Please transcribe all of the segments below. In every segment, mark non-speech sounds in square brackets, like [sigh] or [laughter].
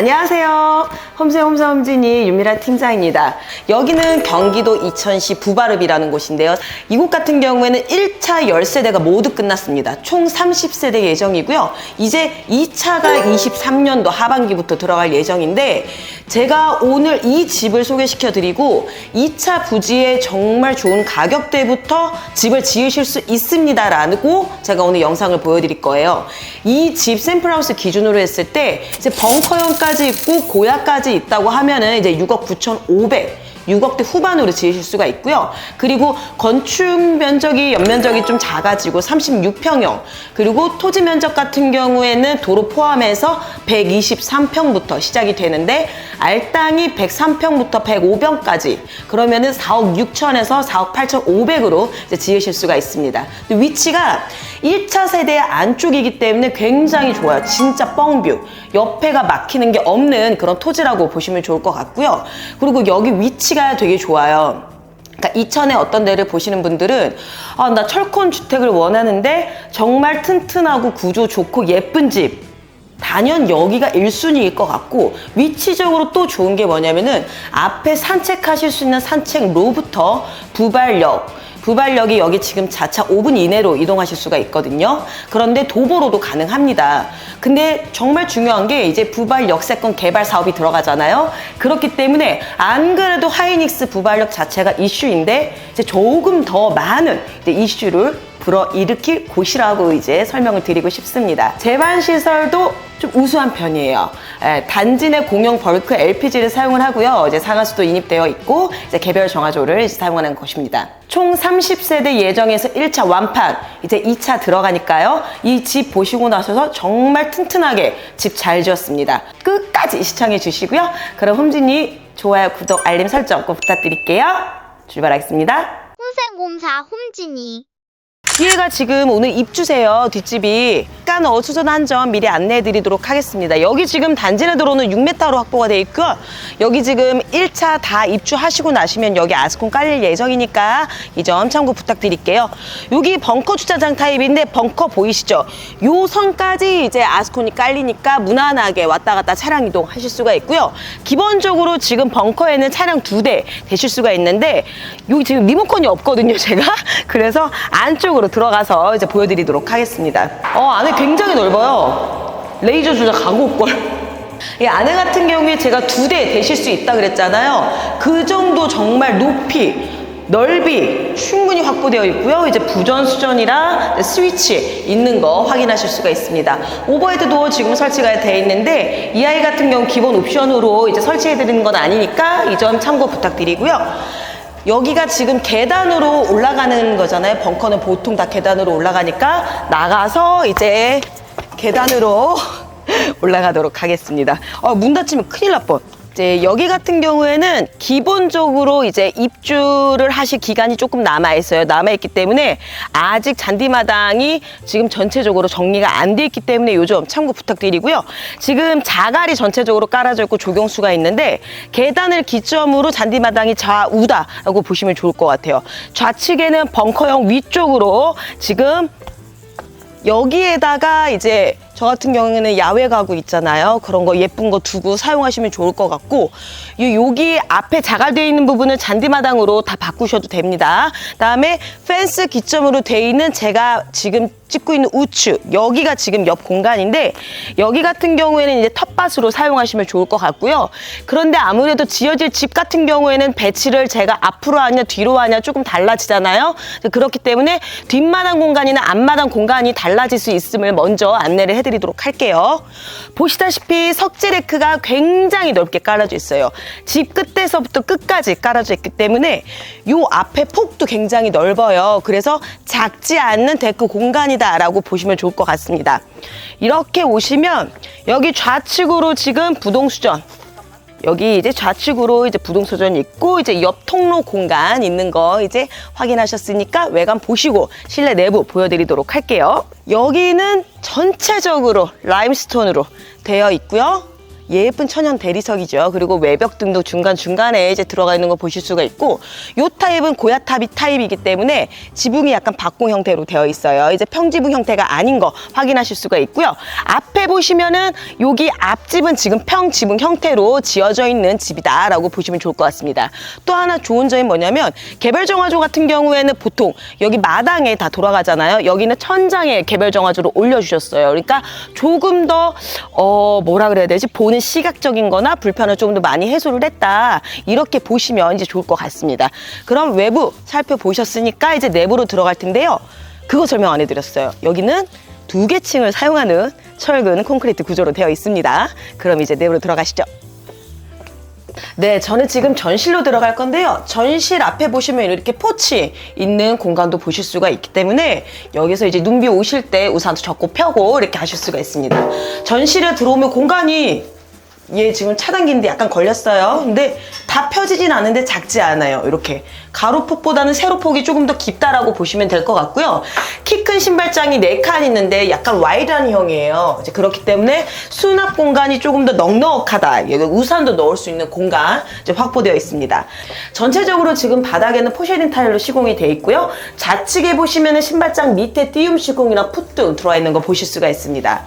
안녕하세요. 홈세 홈세 홈진이 윤미란 팀장입니다. 여기는 경기도 이천시 부바릅이라는 곳인데요. 이곳 같은 경우에는 1차 열세대가 모두 끝났습니다. 총 30세대 예정이고요. 이제 2차가 23년도 하반기부터 들어갈 예정인데 제가 오늘 이 집을 소개시켜 드리고 2차 부지에 정말 좋은 가격대부터 집을 지으실 수 있습니다라고 제가 오늘 영상을 보여드릴 거예요. 이 집 샘플하우스 기준으로 했을 때 이제 벙커형 까지 있고 고야까지 있다고 하면은 이제 6억 9,500 6억대 후반으로 지으실 수가 있고요. 그리고 건축 면적이 연면적이 좀 작아지고 36평형 그리고 토지 면적 같은 경우에는 도로 포함해서 123평부터 시작이 되는데 알땅이 103평부터 105평까지 그러면은 4억 6천에서 4억 8천 5백으로 지으실 수가 있습니다. 위치가 1차 세대 안쪽이기 때문에 굉장히 좋아요. 진짜 뻥뷰. 옆에가 막히는 게 없는 그런 토지라고 보시면 좋을 것 같고요. 그리고 여기 위치가 되게 좋아요. 그러니까 이천에 어떤 데를 보시는 분들은 아, 나 철권 주택을 원하는데 정말 튼튼하고 구조 좋고 예쁜 집. 단연 여기가 1순위일 것 같고 위치적으로 또 좋은 게 뭐냐면은 앞에 산책하실 수 있는 산책로부터 부발역 부발역이 여기 지금 자차 5분 이내로 이동하실 수가 있거든요. 그런데 도보로도 가능합니다. 근데 정말 중요한 게 이제 부발 역세권 개발 사업이 들어가잖아요. 그렇기 때문에 안 그래도 하이닉스 부발역 자체가 이슈인데 이제 조금 더 많은 이슈를 불어일으킬 곳이라고 이제 설명을 드리고 싶습니다. 제반 시설도 좀 우수한 편이에요. 예, 단지 내 공용 벌크 LPG를 사용을 하고요. 이제 상하수도 인입되어 있고 이제 개별 정화조를 사용하는 것입니다. 총 30세대 예정에서 1차 완판, 이제 2차 들어가니까요. 이 집 보시고 나셔서 정말 튼튼하게 집 잘 지었습니다. 끝까지 시청해 주시고요. 그럼 홈진이 좋아요, 구독, 알림 설정 꼭 부탁드릴게요. 출발하겠습니다. 홍생공사 홈진이 뒤에가 지금 오늘 입주세요 뒷집이. 약간 어수선한 점 미리 안내해 드리도록 하겠습니다. 여기 지금 단지 내 들어오는 6m로 확보가 되어 있고요 여기 지금 1차 다 입주하시고 나시면 여기 아스콘 깔릴 예정이니까 이 점 참고 부탁드릴게요. 여기 벙커 주차장 타입인데 벙커 보이시죠? 요 선까지 이제 아스콘이 깔리니까 무난하게 왔다 갔다 차량 이동하실 수가 있고요. 기본적으로 지금 벙커에는 차량 두대 대실 수가 있는데 여기 지금 리모컨이 없거든요 [laughs] 제가. 그래서 안쪽으로 들어가서 이제 보여드리도록 하겠습니다. 어, 안에 굉장히 넓어요. 레이저 조작 올걸. [laughs] 이 안에 같은 경우에 제가 두 대 대실 수 있다 그랬잖아요. 그 정도 정말 높이, 넓이 충분히 확보되어 있고요. 이제 부전 수전이랑 스위치 있는 거 확인하실 수가 있습니다. 오버헤드 도어 지금 설치가 돼 있는데 이 아이 같은 경우 기본 옵션으로 이제 설치해 드리는 건 아니니까 이 점 참고 부탁드리고요. 여기가 지금 계단으로 올라가는 거잖아요. 벙커는 보통 다 계단으로 올라가니까 나가서 이제 계단으로 [laughs] 올라가도록 하겠습니다. 어, 문 닫히면 큰일 날 뻔. 이제 여기 같은 경우에는 기본적으로 이제 입주를 하실 기간이 조금 남아 있어요. 남아 있기 때문에 아직 잔디마당이 지금 전체적으로 정리가 안 돼 있기 때문에 요점 참고 부탁드리고요. 지금 자갈이 전체적으로 깔아져 있고 조경수가 있는데 계단을 기점으로 잔디마당이 좌우다라고 보시면 좋을 것 같아요. 좌측에는 벙커형 위쪽으로 지금 여기에다가 이제 저 같은 경우에는 야외 가구 있잖아요. 그런 거 예쁜 거 두고 사용하시면 좋을 것 같고 요- 여기 앞에 자갈되어 있는 부분은 잔디마당으로 다 바꾸셔도 됩니다. 그다음에 펜스 기점으로 되어 있는 제가 지금 찍고 있는 우측 여기가 지금 옆 공간인데 여기 같은 경우에는 이제 텃밭으로 사용하시면 좋을 것 같고요. 그런데 아무래도 지어질 집 같은 경우에는 배치를 제가 앞으로 하냐 뒤로 하냐 조금 달라지잖아요. 그렇기 때문에 뒷마당 공간이나 앞마당 공간이 달라질 수 있음을 먼저 안내를 해 드리도록 할게요. 보시다시피 석재 레크가 굉장히 넓게 깔아져 있어요. 집 끝에서부터 끝까지 깔아져 있기 때문에 요 앞에 폭도 굉장히 넓어요. 그래서 작지 않는 데크 공간이다라고 보시면 좋을 것 같습니다. 이렇게 오시면 여기 좌측으로 지금 부동수전 여기 이제 좌측으로 이제 부동소전 있고 이제 옆 통로 공간 있는 거 이제 확인하셨으니까 외관 보시고 실내 내부 보여드리도록 할게요. 여기는 전체적으로 라임스톤으로 되어 있고요. 예쁜 천연 대리석이죠. 그리고 외벽 등도 중간중간에 이제 들어가 있는 거 보실 수가 있고 요 타입은 고야타비 타입이기 때문에 지붕이 약간 박공 형태로 되어 있어요. 이제 평지붕 형태가 아닌 거 확인하실 수가 있고요. 앞에 보시면은 여기 앞집은 지금 평지붕 형태로 지어져 있는 집이다라고 보시면 좋을 것 같습니다. 또 하나 좋은 점이 뭐냐면 개별 정화조 같은 경우에는 보통 여기 마당에 다 돌아가잖아요. 여기는 천장에 개별 정화조를 올려주셨어요. 그러니까 조금 더 어, 뭐라 그래야 되지? 보는 시각적인 거나 불편을 조금 더 많이 해소를 했다. 이렇게 보시면 이제 좋을 것 같습니다. 그럼 외부 살펴보셨으니까 이제 내부로 들어갈 텐데요. 그거 설명 안 해드렸어요. 여기는 두 개 층을 사용하는 철근 콘크리트 구조로 되어 있습니다. 그럼 이제 내부로 들어가시죠. 네, 저는 지금 전실로 들어갈 건데요. 전실 앞에 보시면 이렇게 포치 있는 공간도 보실 수가 있기 때문에 여기서 이제 눈비 오실 때 우산도 접고 펴고 이렇게 하실 수가 있습니다. 전실에 들어오면 공간이 얘 지금 차단기인데 약간 걸렸어요. 근데 다 펴지진 않은데 작지 않아요. 이렇게 가로폭보다는 세로폭이 조금 더 깊다라고 보시면 될 것 같고요. 키 큰 신발장이 4칸 있는데 약간 와이드한 형이에요. 이제 그렇기 때문에 수납 공간이 조금 더 넉넉하다. 우산도 넣을 수 있는 공간 이제 확보되어 있습니다. 전체적으로 지금 바닥에는 포쉐린 타일로 시공이 되어 있고요. 좌측에 보시면은 신발장 밑에 띄움 시공이랑 풋등 들어와 있는 거 보실 수가 있습니다.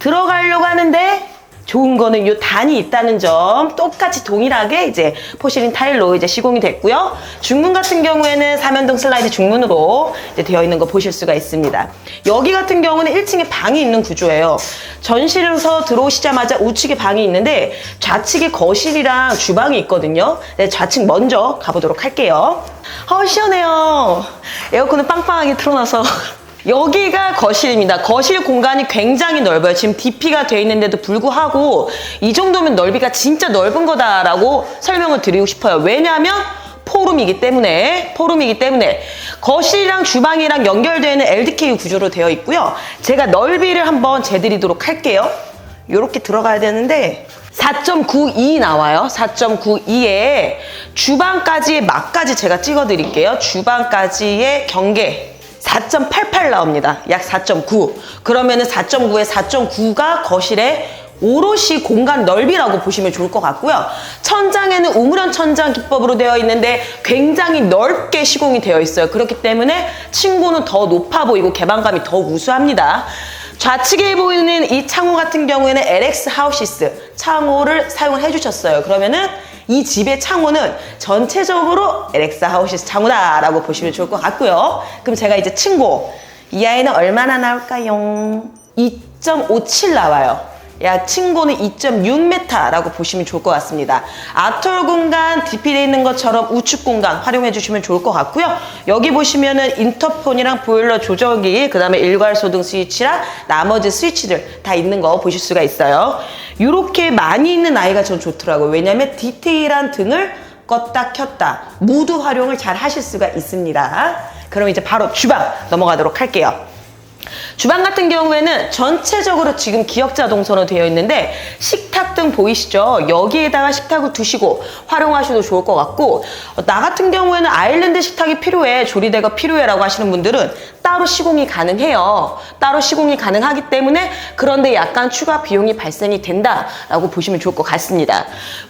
들어가려고 하는데 좋은 거는 이 단이 있다는 점 똑같이 동일하게 이제 포실린 타일로 이제 시공이 됐고요. 중문 같은 경우에는 사면동 슬라이드 중문으로 이제 되어 있는 거 보실 수가 있습니다. 여기 같은 경우는 1층에 방이 있는 구조예요. 전실에서 들어오시자마자 우측에 방이 있는데 좌측에 거실이랑 주방이 있거든요. 네, 좌측 먼저 가보도록 할게요. 어 시원해요. 에어컨을 빵빵하게 틀어놔서 [laughs] 여기가 거실입니다. 거실 공간이 굉장히 넓어요. 지금 DP가 돼 있는데도 불구하고 이 정도면 넓이가 진짜 넓은 거다라고 설명을 드리고 싶어요. 왜냐하면 포룸이기 때문에 포룸이기 때문에 거실이랑 주방이랑 연결되어 있는 LDK 구조로 되어 있고요. 제가 넓이를 한번 재드리도록 할게요. 이렇게 들어가야 되는데 4.92 나와요. 4.92에 주방까지의 막까지 제가 찍어 드릴게요. 주방까지의 경계 4.88 나옵니다. 약 4.9. 그러면은 4.9에 4.9가 거실에 오롯이 공간 넓이라고 보시면 좋을 것 같고요. 천장에는 우물형 천장 기법으로 되어 있는데 굉장히 넓게 시공이 되어 있어요. 그렇기 때문에 층고는 더 높아 보이고 개방감이 더 우수합니다. 좌측에 보이는 이 창호 같은 경우에는 LX 하우시스 창호를 사용을 해주셨어요. 그러면은 이 집의 창호는 전체적으로 LX 하우시스 창호다라고 보시면 좋을 것 같고요. 그럼 제가 이제 층고 이 아이는 얼마나 나올까요? 2.57 나와요. 약 층고는 2.6m라고 보시면 좋을 것 같습니다. 아톨 공간 DP되어 있는 것처럼 우측 공간 활용해 주시면 좋을 것 같고요. 여기 보시면은 인터폰이랑 보일러 조절기, 그 다음에 일괄 소등 스위치랑 나머지 스위치들 다 있는 거 보실 수가 있어요. 이렇게 많이 있는 아이가 전 좋더라고요. 왜냐면 디테일한 등을 껐다 켰다 모두 활용을 잘 하실 수가 있습니다. 그럼 이제 바로 주방 넘어가도록 할게요. 주방 같은 경우에는 전체적으로 지금 기역 자 동선으로 되어 있는데 식 탁등 보이시죠? 여기에다가 식탁을 두시고 활용하셔도 좋을 것 같고 어, 나 같은 경우에는 아일랜드 식탁이 필요해 조리대가 필요해 라고 하시는 분들은 따로 시공이 가능해요. 따로 시공이 가능하기 때문에 그런데 약간 추가 비용이 발생이 된다 라고 보시면 좋을 것 같습니다.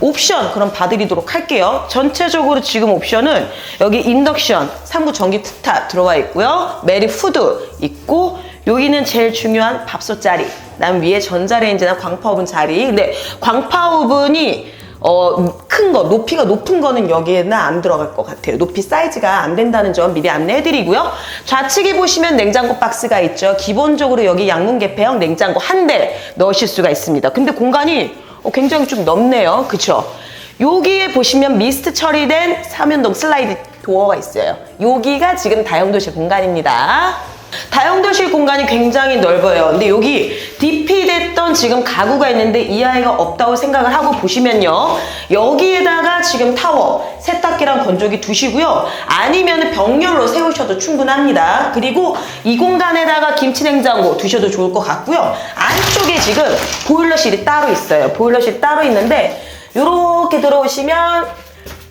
옵션 그럼 봐드리도록 할게요. 전체적으로 지금 옵션은 여기 인덕션 3구 전기 쿡탑 들어와 있고요. 메리 푸드 있고 여기는 제일 중요한 밥솥 자리. 난 위에 전자레인지나 광파 오븐 자리. 근데 광파 오븐이 어, 큰 거, 높이가 높은 거는 여기에는 안 들어갈 것 같아요. 높이 사이즈가 안 된다는 점 미리 안내해드리고요. 좌측에 보시면 냉장고 박스가 있죠. 기본적으로 여기 양문 개폐형 냉장고 한 대 넣으실 수가 있습니다. 근데 공간이 어, 굉장히 좀 넓네요. 그쵸? 여기에 보시면 미스트 처리된 삼연동 슬라이드 도어가 있어요. 여기가 지금 다용도실 공간입니다. 다용도실 공간이 굉장히 넓어요. 근데 여기 DP 됐던 지금 가구가 있는데 이 아이가 없다고 생각을 하고 보시면요. 여기에다가 지금 타워, 세탁기랑 건조기 두시고요. 아니면 병렬로 세우셔도 충분합니다. 그리고 이 공간에다가 김치냉장고 두셔도 좋을 것 같고요. 안쪽에 지금 보일러실이 따로 있어요. 보일러실 따로 있는데 이렇게 들어오시면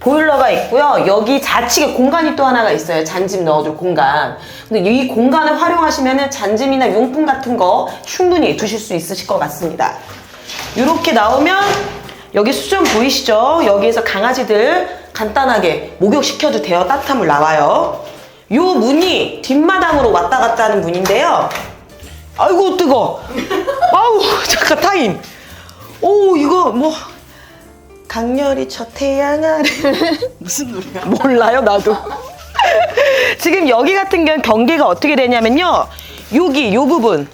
보일러가 있고요. 여기 좌측에 공간이 또 하나가 있어요. 잔짐 넣어둘 공간. 근데 이 공간을 활용하시면 잔짐이나 용품 같은 거 충분히 두실 수 있으실 것 같습니다. 이렇게 나오면 여기 수전 보이시죠? 여기에서 강아지들 간단하게 목욕시켜도 돼요. 따뜻한 물 나와요. 요 문이 뒷마당으로 왔다 갔다 하는 문인데요. 아이고 뜨거. 아우 [laughs] 잠깐 타임. 오 이거 뭐 강렬히 저 태양 아래 무슨 노래야? 몰라요 나도. [laughs] 지금 여기 같은 경우는 경계가 어떻게 되냐면요. 여기 요 부분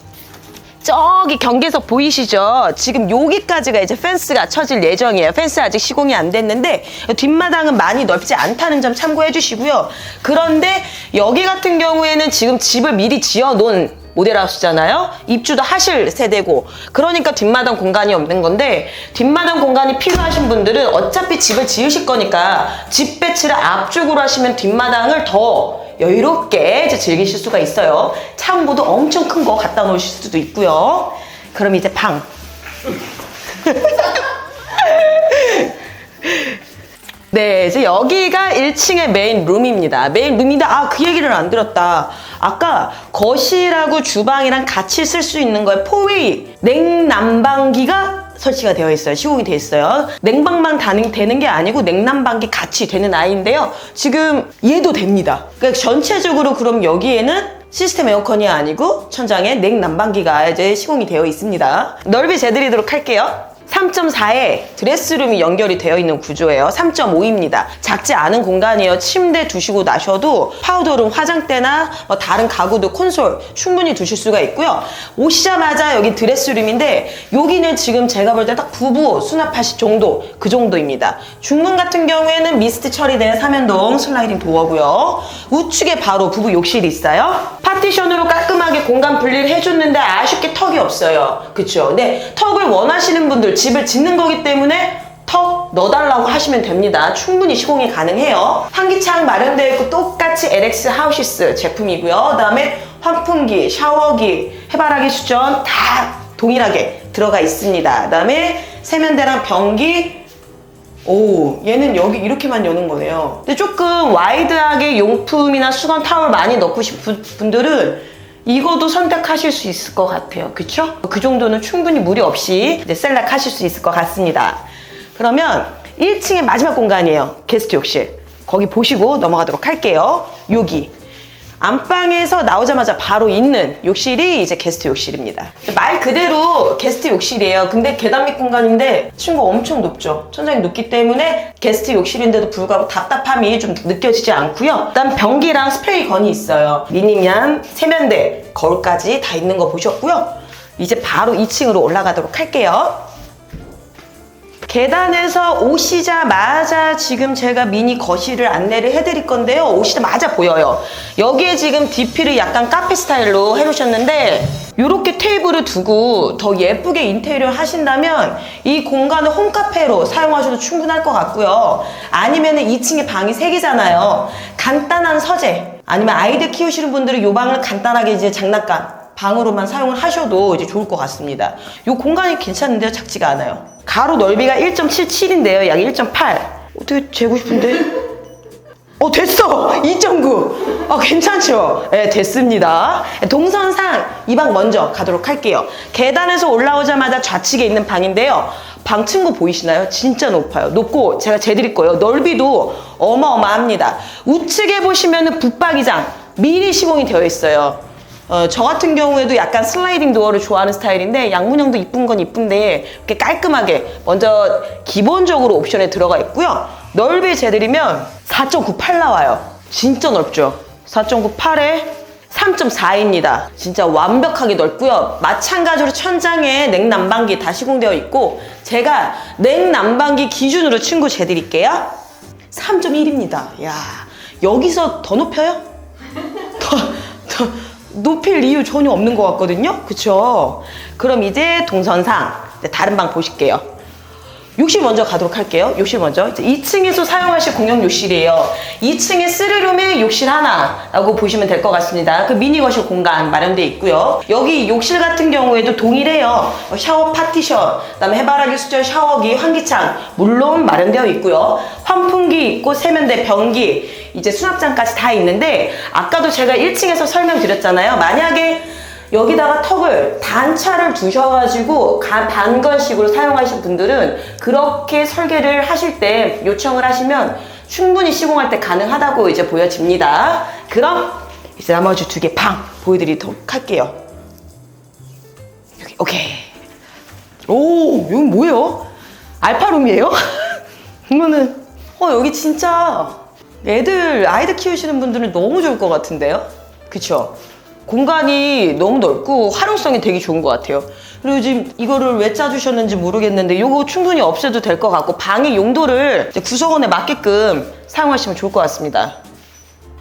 저기 경계석 보이시죠? 지금 여기까지가 이제 펜스가 쳐질 예정이에요. 펜스 아직 시공이 안 됐는데 뒷마당은 많이 넓지 않다는 점 참고해 주시고요. 그런데 여기 같은 경우에는 지금 집을 미리 지어 놓은 모델하우스잖아요. 입주도 하실 세대고 그러니까 뒷마당 공간이 없는 건데 뒷마당 공간이 필요하신 분들은 어차피 집을 지으실 거니까 집 배치를 앞쪽으로 하시면 뒷마당을 더 여유롭게 이제 즐기실 수가 있어요. 창고도 엄청 큰 거 갖다 놓으실 수도 있고요. 그럼 이제 방. [laughs] 네, 이제 여기가 1층의 메인 룸입니다. 메인 룸인데, 아, 그 얘기를 안 들었다. 아까 거실하고 주방이랑 같이 쓸 수 있는 거에 포위 냉난방기가 설치가 되어 있어요. 시공이 되어 있어요. 냉방만 다는, 되는 게 아니고 냉난방기 같이 되는 아이인데요. 지금 얘도 됩니다. 그러니까 전체적으로 그럼 여기에는 시스템 에어컨이 아니고 천장에 냉난방기가 이제 시공이 되어 있습니다. 넓이 재드리도록 할게요. 3.4에 드레스룸이 연결이 되어 있는 구조예요. 3.5입니다. 작지 않은 공간이에요. 침대 두시고 나셔도 파우더룸, 화장대나 뭐 다른 가구도 콘솔 충분히 두실 수가 있고요. 오시자마자 여기 드레스룸인데 여기는 지금 제가 볼 때 딱 부부 수납하실 정도 그 정도입니다. 중문 같은 경우에는 미스트 처리된 삼연동 슬라이딩 도어고요. 우측에 바로 부부 욕실이 있어요. 파티션으로 깔끔하게 공간 분리를 해줬는데 아쉽게 턱이 없어요. 그쵸? 네, 턱을 원하시는 분들 집을 짓는 거기 때문에 턱 넣어달라고 하시면 됩니다. 충분히 시공이 가능해요. 환기창 마련되어 있고 똑같이 LX 하우시스 제품이고요. 그 다음에 환풍기, 샤워기, 해바라기 수전 다 동일하게 들어가 있습니다. 그 다음에 세면대랑 변기 오, 얘는 여기 이렇게만 여는 거네요. 근데 조금 와이드하게 용품이나 수건 타월 많이 넣고 싶은 분들은 이거도 선택하실 수 있을 것 같아요. 그쵸? 그 정도는 충분히 무리 없이 이제 셀렉하실 수 있을 것 같습니다. 그러면 1층의 마지막 공간이에요. 게스트 욕실. 거기 보시고 넘어가도록 할게요. 여기. 안방에서 나오자마자 바로 있는 욕실이 이제 게스트 욕실입니다. 말 그대로 게스트 욕실이에요. 근데 계단 밑 공간인데 층고가 엄청 높죠. 천장이 높기 때문에 게스트 욕실인데도 불구하고 답답함이 좀 느껴지지 않고요. 일단 변기랑 스프레이 건이 있어요. 미니면 세면대, 거울까지 다 있는 거 보셨고요. 이제 바로 2층으로 올라가도록 할게요. 계단에서 오시자마자 지금 제가 미니 거실을 안내를 해드릴 건데요. 오시자마자 보여요. 여기에 지금 DP를 약간 카페 스타일로 해놓으셨는데 이렇게 테이블을 두고 더 예쁘게 인테리어 하신다면 이 공간을 홈카페로 사용하셔도 충분할 것 같고요. 아니면 2층에 방이 3개잖아요. 간단한 서재 아니면 아이들 키우시는 분들은 이 방을 간단하게 이제 장난감 방으로만 사용을 하셔도 이제 좋을 것 같습니다. 이 공간이 괜찮은데요? 작지가 않아요. 가로 넓이가 1.77인데요. 약 1.8. 어떻게 재고 싶은데? 어, 됐어! 2.9! 아, 괜찮죠? 네, 됐습니다. 동선상 이 방 먼저 가도록 할게요. 계단에서 올라오자마자 좌측에 있는 방인데요. 방 층고 보이시나요? 진짜 높아요. 높고 제가 재드릴 거예요. 넓이도 어마어마합니다. 우측에 보시면은 붙박이장 미리 시공이 되어 있어요. 어, 저 같은 경우에도 약간 슬라이딩 도어를 좋아하는 스타일인데 양문형도 이쁜 건 이쁜데 이렇게 깔끔하게 먼저 기본적으로 옵션에 들어가 있고요. 넓이 재드리면 4.98 나와요. 진짜 넓죠? 4.98에 3.4입니다. 진짜 완벽하게 넓고요. 마찬가지로 천장에 냉난방기 다 시공되어 있고 제가 냉난방기 기준으로 친구 재드릴게요. 3.1입니다. 야 여기서 더 높여요? 더, 더 높일 이유 전혀 없는 것 같거든요. 그쵸? 그럼 이제 동선상 이제 다른 방 보실게요. 욕실 먼저 가도록 할게요. 욕실 먼저. 이제 2층에서 사용하실 공용 욕실이에요. 2층에 쓰리룸에 욕실 하나라고 보시면 될 것 같습니다. 그 미니 거실 공간 마련되어 있고요. 여기 욕실 같은 경우에도 동일해요. 어, 샤워 파티션, 그다음에 해바라기 수전 샤워기, 환기창 물론 마련되어 있고요. 환풍기 있고 세면대, 변기, 이제 수납장까지 다 있는데 아까도 제가 1층에서 설명드렸잖아요. 만약에 여기다가 턱을 단차를 두셔가지고 가- 반건식으로 사용하실 분들은 그렇게 설계를 하실 때 요청을 하시면 충분히 시공할 때 가능하다고 이제 보여집니다. 그럼 이제 나머지 두 개 방 보여드리도록 할게요. 여기 오케이. 오 여기 뭐예요? 알파룸이에요? [laughs] 이거는 어 여기 진짜 애들 아이들 키우시는 분들은 너무 좋을 것 같은데요? 그쵸? 공간이 너무 넓고 활용성이 되게 좋은 것 같아요. 그리고 지금 이거를 왜 짜주셨는지 모르겠는데 이거 충분히 없애도 될 것 같고 방의 용도를 구성원에 맞게끔 사용하시면 좋을 것 같습니다.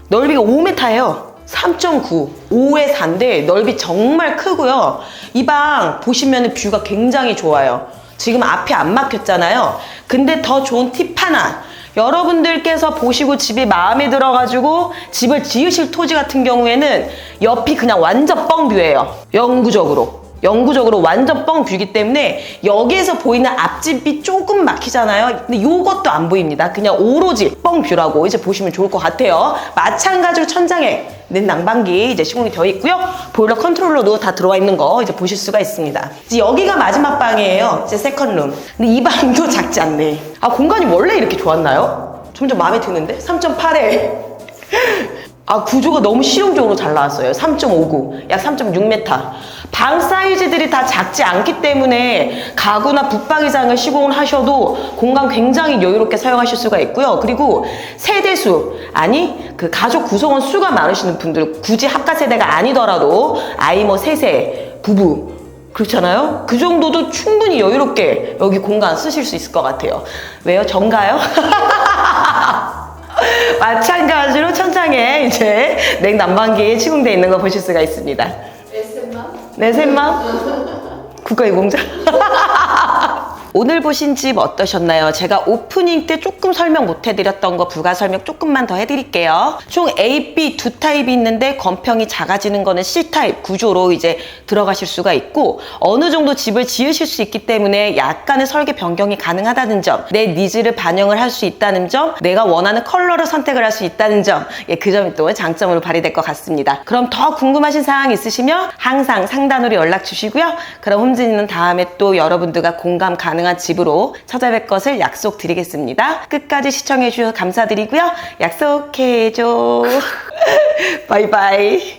넓이가 5m예요. 3.9, 5에 4인데 넓이 정말 크고요. 이 방 보시면 뷰가 굉장히 좋아요. 지금 앞에 안 막혔잖아요. 근데 더 좋은 팁 하나. 여러분들께서 보시고 집이 마음에 들어가지고 집을 지으실 토지 같은 경우에는 옆이 그냥 완전 뻥뷰예요. 영구적으로. 영구적으로 완전 뻥 뷰기 때문에 여기에서 보이는 앞집이 조금 막히잖아요. 근데 요것도 안 보입니다. 그냥 오로지 뻥 뷰라고 이제 보시면 좋을 것 같아요. 마찬가지로 천장에 는 난방기 이제 시공이 되어 있고요. 보일러 컨트롤러도 다 들어와 있는 거 이제 보실 수가 있습니다. 이제 여기가 마지막 방이에요. 이제 세컨룸. 근데 이 방도 [laughs] 작지 않네. 아 공간이 원래 이렇게 좋았나요? 점점 마음에 드는데 3.8에 아 구조가 너무 실용적으로 잘 나왔어요. 3.59, 약 3.6m. 방 사이즈들이 다 작지 않기 때문에 가구나 붙박이장을 시공을 하셔도 공간 굉장히 여유롭게 사용하실 수가 있고요. 그리고 세대수 아니 그 가족 구성원 수가 많으시는 분들 굳이 합가 세대가 아니더라도 아이 뭐 세세 부부 그렇잖아요. 그 정도도 충분히 여유롭게 여기 공간 쓰실 수 있을 것 같아요. 왜요? 정가요? [laughs] [laughs] 마찬가지로 천장에 이제 냉난방기 시공되어 있는 거 보실 수가 있습니다. 내 셋만? 국가유공자? [laughs] 오늘 보신 집 어떠셨나요? 제가 오프닝 때 조금 설명 못 해드렸던 거 부가 설명 조금만 더 해드릴게요. 총 A, B 두 타입이 있는데 건평이 작아지는 거는 C 타입 구조로 이제 들어가실 수가 있고 어느 정도 집을 지으실 수 있기 때문에 약간의 설계 변경이 가능하다는 점, 내 니즈를 반영을 할 수 있다는 점, 내가 원하는 컬러를 선택을 할 수 있다는 점, 예, 그 점이 또 장점으로 발휘될 것 같습니다. 그럼 더 궁금하신 사항 있으시면 항상 상단으로 연락 주시고요. 그럼 홈즈는 다음에 또 여러분들과 공감 가능한 집으로 찾아뵐 것을 약속드리겠습니다. 끝까지 시청해 주셔서 감사드리고요. 약속해줘. [laughs] 바이바이.